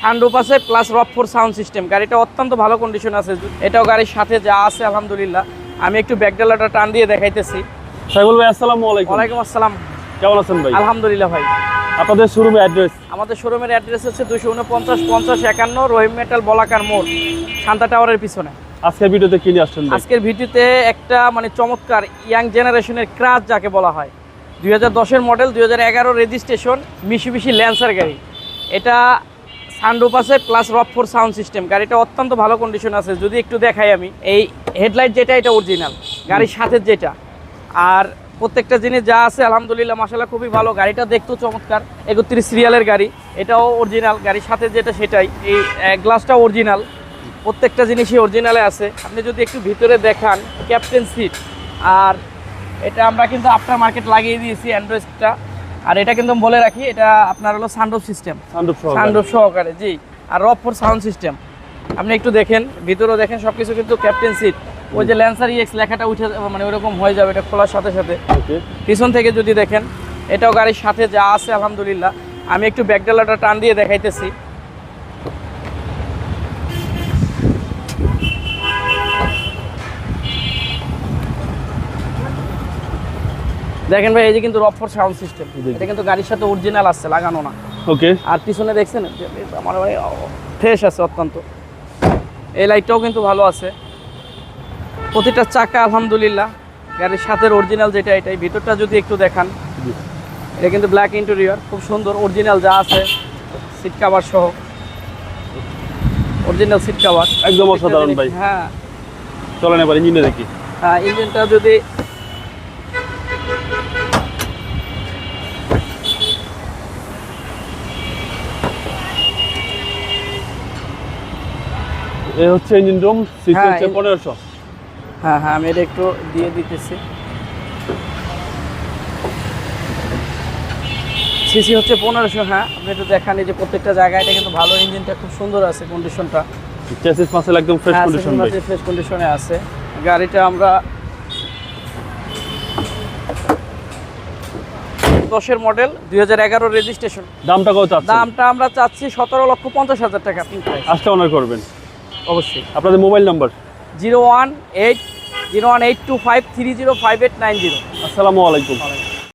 Sunroof আছে plus rock four sound system গাড়িটা অত্যন্ত ভালো কন্ডিশন আছে। এটাও গাড়ির সাথে যা আছে আলহামদুলিল্লাহ। আমি একটু ব্যাকডালাটা টান দিয়ে দেখাইতেছি। সাইবুল ভাই আসসালামু আলাইকুম। ওয়ালাইকুম আসসালাম। কেমন আছেন ভাই? আলহামদুলিল্লাহ ভাই। আপনাদের শোরুমে অ্যাড্রেস আমাদের শোরুমের অ্যাড্রেস হচ্ছে দুশো উনপঞ্চাশ পঞ্চাশ একান্ন রহিম মেটাল বলাকার মোড় শান্তা টাওয়ারের পিছনে। আজকের ভিডিওতে কি নিয়ে আসছেন আজকের ভিডিওতে একটা মানে চমৎকার ইয়াং জেনারেশনের ক্রাশ যাকে বলা হয়। দুই হাজার দশের মডেল দুই হাজার এগারো রেজিস্ট্রেশন মিশি মিশি ল্যান্সার গাড়ি। এটা সানরুপ আছে plus rock four sound system গাড়িটা অত্যন্ত ভালো কন্ডিশন আছে, যদি একটু দেখাই আমি। এই হেডলাইট যেটা, এটা অরিজিনাল গাড়ির সাথে যেটা। আর প্রত্যেকটা জিনিস যা আছে, আলহামদুলিল্লাহ মাসাল্লাহ খুবই ভালো। গাড়িটা দেখতেও চমৎকার। একত্রিশ সিরিয়ালের গাড়ি। এটাও অরিজিনাল গাড়ির সাথে যেটা, সেটাই। এই গ্লাসটাও অরিজিনাল প্রত্যেকটা জিনিসই অরিজিনালে আছে। আপনি যদি একটু ভিতরে দেখান ক্যাপ্টেন সিট আর এটা আমরা কিন্তু আফটার মার্কেট লাগিয়ে দিয়েছি অ্যান্ড্রয়েডটা আর এটা কিন্তু বলে রাখি এটা আপনার হলো সানরুফ সিস্টেম সানরুফ সহকারে। জি। আর রক ফোর সাউন্ড সিস্টেম আপনি একটু দেখেন ভিতরেও দেখেন সব কিছু কিন্তু ক্যাপ্টেন সিট ওই যে ল্যান্সার ইএক্স লেখাটা উঠে মানে ওরকম হয়ে যাবে এটা খোলার সাথে সাথে। পিছন থেকে যদি দেখেন এটাও গাড়ির সাথে যা আছে আলহামদুলিল্লাহ। আমি একটু ব্যাকডালাটা টান দিয়ে দেখাইতেছি। দেখেন ভাই এই যে কিন্তু রফর সাউন্ড সিস্টেম এটা কিন্তু গাড়ির সাথে অরিজিনাল আসছে লাগানো না। ওকে আর পিছনে দেখছেন? আমার ভাই ফ্রেশ আছে অত্যন্ত। এই লাইটটাও কিন্তু ভালো আছে। প্রতিটা চাকা আলহামদুলিল্লাহ গাড়ির সাথে অরিজিনাল যেটা এটাই। ভিতরটা যদি একটু দেখান এটা কিন্তু ব্ল্যাক ইন্টেরিয়র খুব সুন্দর অরিজিনাল যা আছে সিট কাভার সহ। অরিজিনাল সিট কাভার একদম অসাধারণ ভাই। হ্যাঁ। চলেন এবার ইঞ্জিনে দেখি। হ্যাঁ ইঞ্জিনটা যদি এ হচ্ছে ইঞ্জিন রুম সিসি হচ্ছে পনেরোশো। হ্যাঁ হ্যাঁ আমি এটা একটু দিয়ে দিতেছি। সিসি হচ্ছে পনেরোশো হ্যাঁ আপনি একটু দেখান যে প্রত্যেকটা জায়গায় এটা কিন্তু ভালো ইঞ্জিনটা খুব সুন্দর আছে কন্ডিশনটা চেসিস মাসেল একদম ফ্রেশ কন্ডিশন ফ্রেশ কন্ডিশনে আছে। গাড়িটা আমরা দশের মডেল দুই হাজার এগারো রেজিস্ট্রেশন দামটা কত দামটা আমরা চাচ্ছি সতেরো লক্ষ পঞ্চাশ হাজার টাকা। প্রাইস আজকে অনার করবেন। অবশ্যই। আপনাদের mobile number? Zero one eight zero one eight two five three zero five eight nine zero. আসসালামু আলাইকুম।